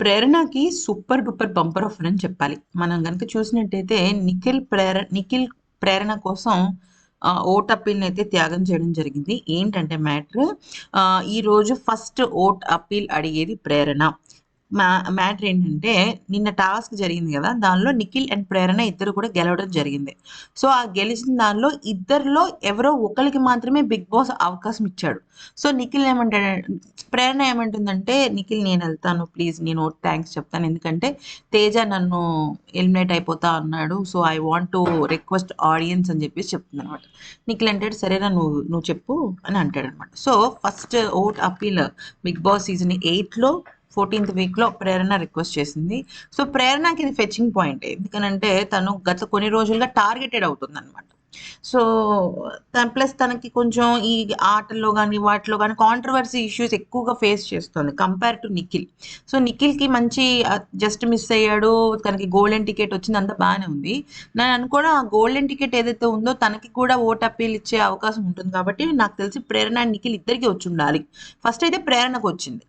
ప్రేరణకి super duper bumper offer అని చెప్పాలి. మనం కనుక చూసినట్టయితే నిఖిల్ ప్రేర నిఖిల్ ప్రేరణ కోసం ఓట్ అప్పీల్ని అయితే త్యాగం చేయడం జరిగింది. ఏంటంటే మ్యాటర్ ఈరోజు ఫస్ట్ ఓట్ అప్పీల్ అడిగేది ప్రేరణ. మా మ్యాటర్ ఏంటంటే నిన్న టాస్క్ జరిగింది కదా దానిలో నిఖిల్ అండ్ ప్రేరణ ఇద్దరు కూడా గెలవడం జరిగింది. సో ఆ గెలిచిన దానిలో ఇద్దరిలో ఎవరో ఒకరికి మాత్రమే బిగ్ బాస్ అవకాశం ఇచ్చాడు. సో నిఖిల్ ఏమంటాడు ప్రేరణ ఏమంటుందంటే నిఖిల్ నేను వెళ్తాను ప్లీజ్ నేను థ్యాంక్స్ చెప్తాను. ఎందుకంటే తేజ నన్ను ఎలిమినేట్ అయిపోతా అన్నాడు. So I want to request audience అని చెప్పేసి చెప్తుంది అనమాట నిఖిల్ అంటాడు సరేనా నువ్వు నువ్వు చెప్పు అని అంటాడు అనమాట so first vote appeal big boss season ఎయిట్లో ఫోర్టీన్త్ వీక్లో ప్రేరణ రిక్వెస్ట్ చేసింది. సో ప్రేరణకి ఇది ఫెచ్చింగ్ పాయింట్ ఎందుకనంటే తను గత కొన్ని రోజులుగా టార్గెటెడ్ అవుతుంది అనమాట సో ప్లస్ తనకి కొంచెం ఈ ఆటల్లో కానీ వాటిలో కానీ కాంట్రవర్సీ ఇష్యూస్ ఎక్కువగా ఫేస్ చేస్తుంది కంపేర్ టు నిఖిల్ సో నిఖిల్కి మంచి జస్ట్ మిస్ అయ్యాడు. తనకి గోల్డెన్ టికెట్ వచ్చింది. అంతా బాగానే ఉంది. నేను అనుకోవడం ఆ గోల్డెన్ టికెట్ ఏదైతే ఉందో తనకి కూడా ఓట్ అప్పీల్ ఇచ్చే అవకాశం ఉంటుంది కాబట్టి నాకు తెలిసి ప్రేరణ నిఖిల్ ఇద్దరికి వచ్చి ఉండాలి. ఫస్ట్ అయితే ప్రేరణకు వచ్చింది.